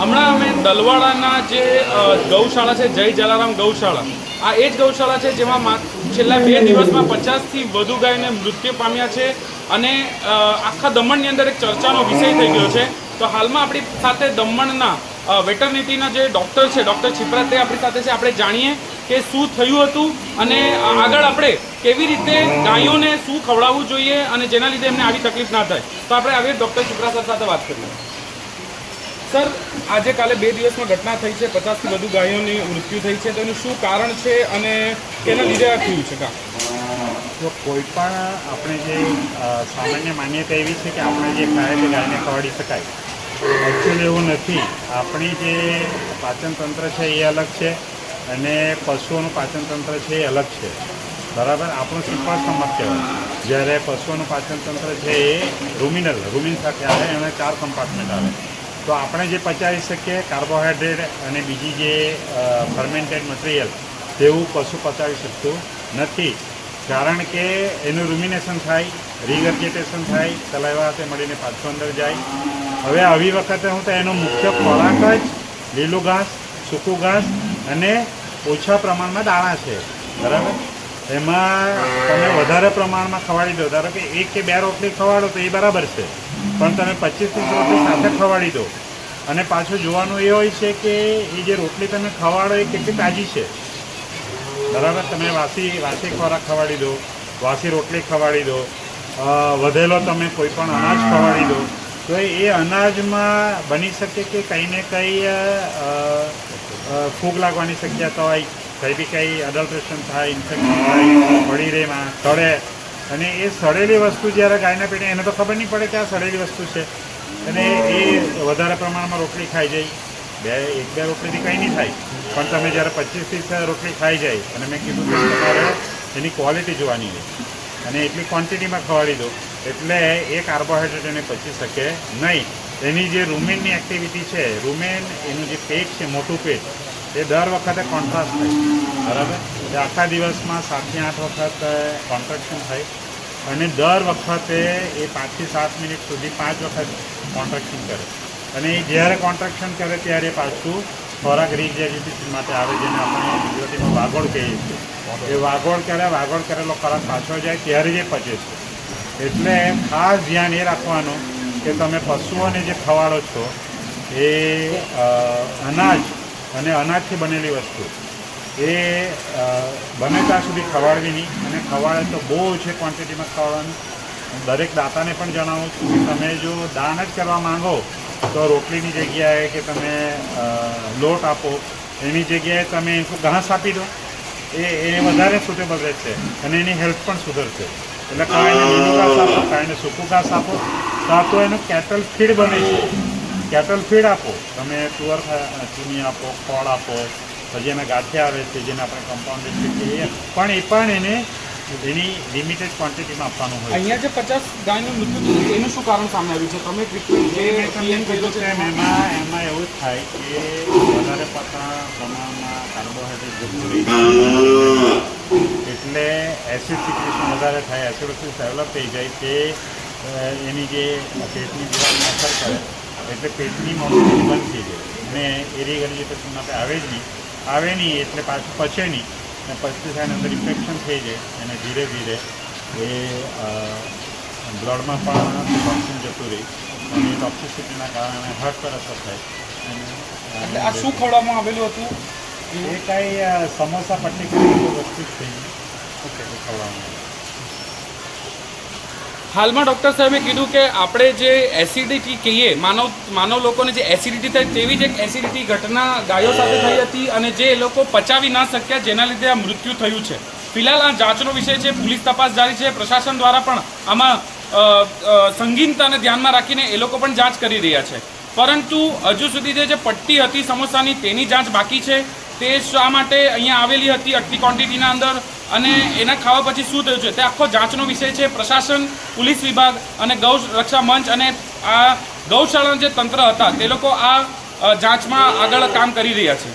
હમણાં અમે દલવાડાના જે ગૌશાળા છે, જય જલારામ ગૌશાળા. આ એ જ ગૌશાળા છે જેમાં છેલ્લા બે દિવસમાં પચાસથી વધુ ગાયને મૃત્યુ પામ્યા છે અને આખા દમણની અંદર એક ચર્ચાનો વિષય થઈ ગયો છે. તો હાલમાં આપણી સાથે દમણના વેટરનિટીના જે ડૉક્ટર છે, ડૉક્ટર છિપ્રા તે આપણી સાથે છે. આપણે જાણીએ કે શું થયું હતું અને આગળ આપણે કેવી રીતે ગાયોને શું ખવડાવવું જોઈએ અને જેના લીધે એમને આવી તકલીફ ના થાય. તો આપણે આવી ડૉક્ટર છિપ્રા સર સાથે વાત કરીએ. સર, આજે કાલે બે દિવસમાં ઘટના થઈ છે. પચાસથી વધુ ગાયોની મૃત્યુ થઈ છે. તેનું શું કારણ છે અને તેના લીધે આ થયું છે કા તો કોઈ પણ આપણે જે સામાન્ય માન્યતા એવી છે કે આપણે જે ખાય ગાયને ખવાડી શકાય. એકચ્યુઅલી એવું નથી. આપણી જે પાચન તંત્ર છે એ અલગ છે અને પશુઓનું પાચન તંત્ર છે એ અલગ છે. બરાબર? આપણું સિમ્પલ સ્ટમક કહેવાય. જ્યારે પશુઓનું પાચન તંત્ર છે એ રૂમિનલ, રૂમિન સાથે આવે એને ચાર કમ્પાર્ટમેન્ટ આવે તો આપણે જે પચાવી શકીએ કાર્બોહાઈડ્રેટ અને બીજી જે ફર્મેન્ટેડ મટીરિયલ તેવું પશુ પચાવી શકતું નથી. કારણ કે એનું રૂમિનેશન થાય રિગર્જેટેશન થાય સલાઈવા હાથે મળીને પાછું અંદર જાય. હવે આવી વખતે હું તો એનો મુખ્ય ખોરાક જ લીલું ઘાસ, સૂકું ઘાસ અને ઓછા પ્રમાણમાં દાણા છે. બરાબર? એમાં તમે વધારે પ્રમાણમાં ખવાડી દો. ધારો કે એક કે બે રોટલી ખવાડો તો એ બરાબર છે. પણ તમે પચીસ ત્રીસ રોટલી સાથે ખવાડી દો અને પાછું જોવાનું એ હોય છે કે એ જે રોટલી તમે ખવાડો એ કેટલી તાજી છે? બરાબર? તમે વાસી વાસી ખોરાક ખવાડી દો, વાસી રોટલી ખવાડી દો વધેલો તમે કોઈ પણ અનાજ ખવાડી દો. તો એ અનાજમાં બની શકે કે કંઈ ને કંઈ ફૂગ લાગવાની શક્યતા હોય, કંઈ બી કંઈ અડલ્ટ્રેશન થાય ઇન્ફેક્શન થાય, પડી રેમાં સડે અને એ સડેલી વસ્તુ જ્યારે ગાયના પીને એને તો ખબર નહીં પડે કે આ સડેલી વસ્તુ છે. અને એ વધારે પ્રમાણમાં રોટલી ખાઈ જાય. બે, એક, બે રોટલીથી કંઈ નહીં થાય. પણ તમે જ્યારે પચીસ રોટલી ખાઈ જાય, અને મેં કીધું કે તમારે એની ક્વોલિટી જોવાની છે. અને એટલી ક્વોન્ટિટીમાં ખવાડી દો. એટલે એ કાર્બોહાઈડ્રેટ એને પચી શકે નહીં. એની જે રૂમેનની એક્ટિવિટી છે, રૂમેન એનું જે પેટ છે, મોટું પેટ એ દર વખતે કોન્ટ્રાસ્ટ થાય. બરાબર? એટલે આખા દિવસમાં સાતથી આઠ વખત કોન્ટ્રાક્શન થાય. અને દર વખતે એ પાંચથી સાત મિનિટ સુધી પાંચ વખત કોન્ટ્રાક્શન કરે. અને એ જ્યારે કોન્ટ્રાક્શન કરે ત્યારે પાછું ખોરાક રિજેડિટેશન માટે આવે, જેને આપણે ગુજરાતીમાં વાગોળ કહીએ છીએ. એ વાગોળ કરે, વાગોળ કરેલો ખોરાક પાછો જાય ત્યારે જે પચે છે. એટલે ખાસ ધ્યાન એ રાખવાનું કે તમે પશુઓને જે ખવાડો છો, એ અનાજ અને અનાજથી બનેલી વસ્તુ. એ બને ત્યાં સુધી ખવાડવી નહીં. અને ખવાડે તો બહુ ઓછી ક્વોન્ટિટીમાં ખવાડવાનું. દરેક દાતાને પણ જણાવું છું કે તમે જો દાન જ કરવા માંગો, તો રોટલીની જગ્યાએ કે તમે લોટ આપો, એની જગ્યાએ તમે એનું ઘાસ આપી દો. એ એ વધારે સુટેબલ રહેશે અને એની હેલ્થ પણ સુધરશે. એટલે કાંઈને ઘાસ આપો કાંઈને સૂકું ઘાસ આપો. કાં તો એનું કેટલ ફીડ બને છે. કેટલ ફીડ આપો. તમે તુવર ચૂની આપો ખોળ આપો પછી એના ગાંઠિયા આવે છે જેને આપણે કમ્પાઉન્ડેડ ફીડ કહીએ. પણ એ પણ એને એની લિમિટેડ ક્વોન્ટિટીમાં આપવાનું હોય અહીંયા જે પચાસ ગાયનું મૃત્યુ એનું શું કારણ સામે આવ્યું છે? તમે ટ્રીટમેન્ટ જે કર્યો છે એમાં એમાં એવું જ થાય કે વધારે પડતા પ્રમાણમાં કાર્બોહાઈડ્રેટ જતું રહે એટલે એસિડ સિક્રેશન વધારે થાય એસિડોસિસ ડેવલપ થઈ જાય તે એની જે પેટની દિવાલને અસર કરે. એટલે પેટની મોટિલિટી બંધ થઈ જાય. અને એરી ગર્જિટેશન માટે આવે જ નહીં. આવે નહીં એટલે પાછું પચે નહીં. અને પછી થાય અંદર ઇન્ફેક્શન થઈ જાય. અને ધીરે ધીરે એ બ્લડમાં પણ ટોક્સિન જતું રહે. અને ટોક્સિસિટીના કારણે હાર્ટ પર અસર થાય. અને આ શું ખવડાવવામાં આવેલું હતું? એ કાંઈ સમોસા સમોસા કરી વસ્તુ જ થઈ ઓકે. ખવડાવવાનું હાલમાં ડૉક્ટર સાહેબે કીધું કે આપણે જે એસિડિટી કહીએ, માનવ માનવ લોકોને જે એસિડિટી થાય તેવી જ એક એસિડિટી ઘટના ગાયો સાથે થઈ હતી અને જે એ લોકો પચાવી ના શક્યા જેના લીધે આ મૃત્યુ થયું છે. ફિલહાલ આ જાંચનો વિષય છે, પોલીસ તપાસ જારી છે, પ્રશાસન દ્વારા પણ આમાં સંગીનતાને ધ્યાનમાં રાખીને એ લોકો પણ જાંચ કરી રહ્યા છે. પરંતુ હજુ સુધી જે પટ્ટી હતી સમોસાની તેની જાંચ બાકી છે. તે શા માટે અહીંયા આવેલી હતી? આટલી ક્વોન્ટિટીના અંદર અને એના ખાવા પછી શું થયું છે? તે આખો જાંચનો વિષય છે. પ્રશાસન, પોલીસ વિભાગ અને ગૌ રક્ષા મંચ અને આ ગૌશાળાના જે તંત્ર હતા, તે લોકો આ જાંચમાં આગળ કામ કરી રહ્યા છે.